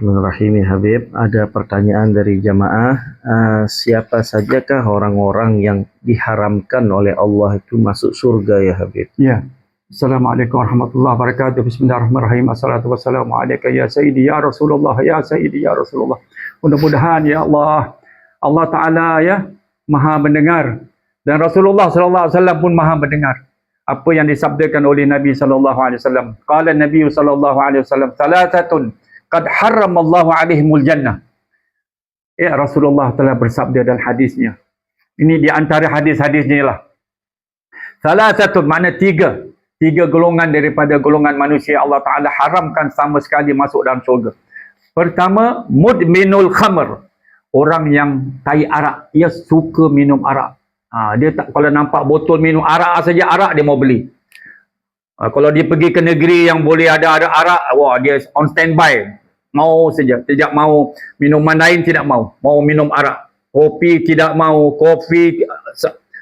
Bismillahirrahmanirrahim ya Habib. Ada pertanyaan dari jamaah. Uh, siapa sajakah orang-orang yang diharamkan oleh Allah itu masuk surga ya Habib? Ya. Assalamualaikum warahmatullahi wabarakatuh. Bismillahirrahmanirrahim. Assalatu wassalamu alaika ya Sayyidi ya Rasulullah ya Sayyidi ya Rasulullah. Mudah-mudahan ya Allah Allah Taala ya Maha mendengar dan Rasulullah sallallahu alaihi wasallam pun Maha mendengar apa yang disabdakan oleh Nabi sallallahu alaihi wasallam. Qala Nabi sallallahu alaihi wasallam, "Thalathatun qad harramallahu alaihimul jannah." Ya Rasulullah telah bersabda dalam hadisnya. Ini di antara hadis-hadisnya lah. Salah satu mana tiga. Tiga golongan daripada golongan manusia Allah Ta'ala haramkan sama sekali masuk dalam syurga. Pertama, mudminul khamr. Orang yang tai arak. Ia suka minum arak. Ha, dia tak kalau nampak botol minum arak saja arak dia mau beli. Ha, kalau dia pergi ke negeri yang boleh ada ada arak, wah dia on standby. Mau saja. Tidak mau minuman lain tidak mau. Mau minum arak. Kopi tidak mau. Kopi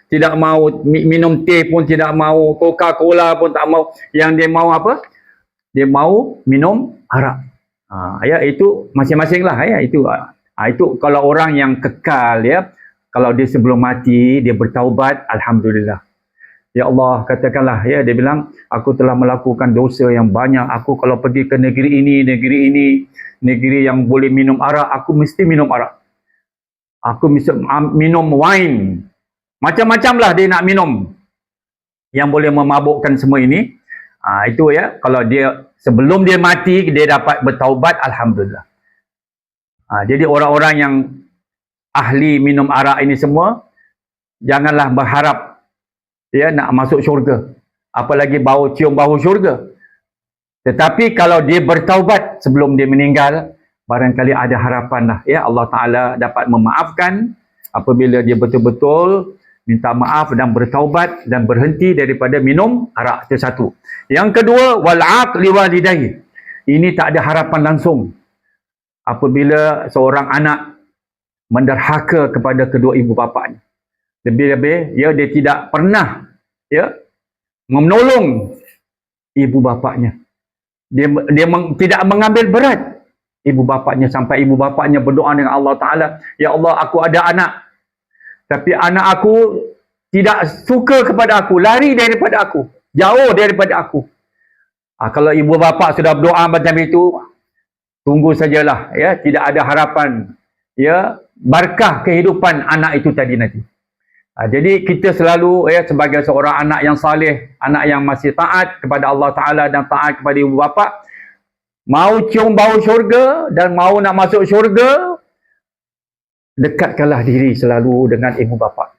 tidak mau. Minum teh pun tidak mau. Coca-Cola pun tak mau. Yang dia mau apa? Dia mau minum arak. Ha, ya itu masing-masing lah ya itu. Ha, itu kalau orang yang kekal ya. Kalau dia sebelum mati dia bertaubat alhamdulillah. Ya Allah katakanlah ya dia bilang aku telah melakukan dosa yang banyak. Aku kalau pergi ke negeri ini, negeri ini, negeri yang boleh minum arak, aku mesti minum arak. Aku mesti minum wine. Macam-macam lah dia nak minum. Yang boleh memabukkan semua ini. Ha, itu ya kalau dia sebelum dia mati dia dapat bertaubat alhamdulillah. Ha, jadi orang-orang yang ahli minum arak ini semua janganlah berharap ya nak masuk syurga. Apalagi bau cium bau syurga. Tetapi kalau dia bertaubat sebelum dia meninggal barangkali ada harapan lah. Ya Allah Taala dapat memaafkan apabila dia betul-betul minta maaf dan bertaubat dan berhenti daripada minum arak itu satu. Yang kedua wal aqli ini tak ada harapan langsung. Apabila seorang anak menderhaka kepada kedua ibu bapanya. Lebih-lebih ya dia tidak pernah ya menolong ibu bapanya. Dia dia meng, tidak mengambil berat ibu bapanya sampai ibu bapanya berdoa dengan Allah Taala, "Ya Allah, aku ada anak. Tapi anak aku tidak suka kepada aku, lari daripada aku, jauh daripada aku." Ha, kalau ibu bapa sudah berdoa macam itu, tunggu sajalah ya, tidak ada harapan ya berkah kehidupan anak itu tadi nanti. Ha, jadi kita selalu ya sebagai seorang anak yang saleh, anak yang masih taat kepada Allah Taala dan taat kepada ibu bapa, mau cium bau syurga dan mau nak masuk syurga, dekatkanlah diri selalu dengan ibu bapa.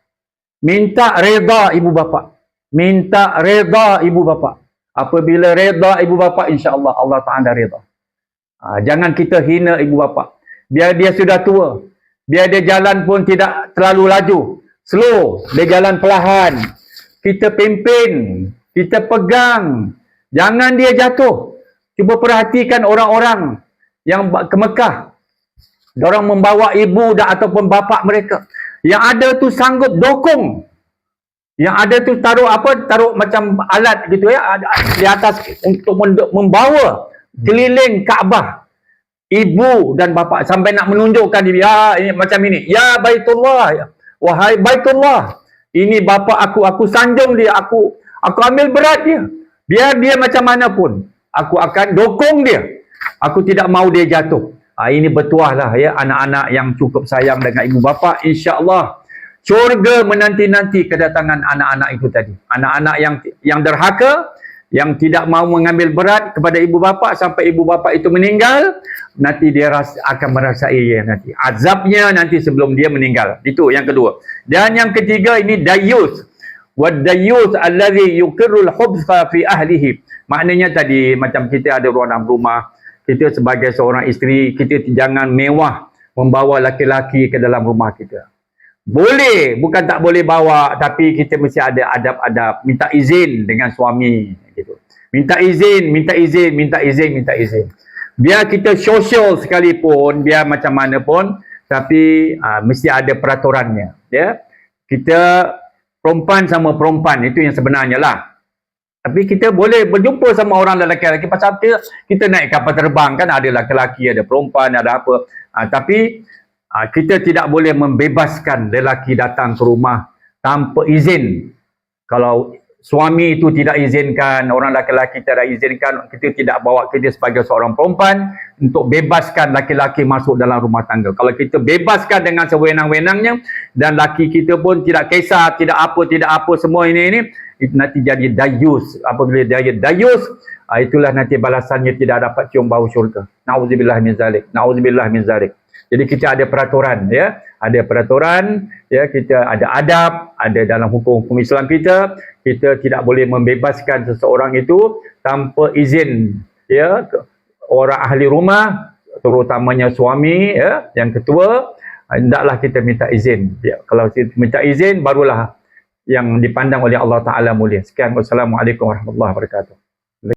Minta reda ibu bapa. Minta reda ibu bapa. Apabila reda ibu bapa, insya-Allah Allah Taala reda. Ha, jangan kita hina ibu bapa. Biar dia sudah tua, Biar dia jalan pun tidak terlalu laju. Slow. Dia jalan perlahan. Kita pimpin. Kita pegang. Jangan dia jatuh. Cuba perhatikan orang-orang yang ke Mekah. Orang membawa ibu dan ataupun bapa mereka. Yang ada tu sanggup dokong. Yang ada tu taruh apa? Taruh macam alat gitu ya. Di atas untuk membawa keliling Kaabah ibu dan bapa sampai nak menunjukkan dia ya ini macam ini ya baitullah ya wahai baitullah ini bapa aku aku sanjung dia aku aku ambil berat dia. Biar dia macam mana pun aku akan dokong dia. Aku tidak mau dia jatuh. Ha, ini bertuah lah ya anak-anak yang cukup sayang dengan ibu bapa insyaallah. Syurga menanti-nanti kedatangan anak-anak itu tadi. Anak-anak yang yang derhaka yang tidak mau mengambil berat kepada ibu bapa sampai ibu bapa itu meninggal nanti dia ras, akan merasai ya nanti. Azabnya nanti sebelum dia meninggal. Itu yang kedua. Dan yang ketiga ini dayus. Wad dayus allazi yuqirrul hubsa fi ahlihi. Maknanya tadi macam kita ada orang rumah kita sebagai seorang isteri kita jangan mewah membawa laki-laki ke dalam rumah kita. Boleh bukan tak boleh bawa tapi kita mesti ada adab-adab. Minta izin dengan suami. Minta izin, minta izin, minta izin, minta izin. Biar kita sosial sekalipun, biar macam mana pun, tapi uh, mesti ada peraturannya. Ya, kita perempuan sama perempuan itu yang sebenarnya lah. Tapi kita boleh berjumpa sama orang lelaki-lelaki pasal kita, kita naik kapal terbang kan ada lelaki, ada perempuan, ada apa. Ha, tapi ha, kita tidak boleh membebaskan lelaki datang ke rumah tanpa izin. Kalau suami itu tidak izinkan, orang lelaki tidak izinkan, kita tidak bawa kita sebagai seorang perempuan untuk bebaskan laki-laki masuk dalam rumah tangga. Kalau kita bebaskan dengan sewenang-wenangnya dan laki kita pun tidak kisah, tidak apa, tidak apa semua ini ini itu nanti jadi dayus. Apabila dia dayus, ah, itulah nanti balasannya tidak dapat cium bau syurga. Nauzubillah min zalik. Nauzubillah min zalik. Jadi kita ada peraturan ya, ada peraturan ya, kita ada adab, ada dalam hukum-hukum Islam kita, kita tidak boleh membebaskan seseorang itu tanpa izin ya orang ahli rumah terutamanya suami ya yang ketua hendaklah kita minta izin. Ya kalau kita minta izin barulah yang dipandang oleh Allah Taala mulia. Sekian. Wassalamualaikum warahmatullahi wabarakatuh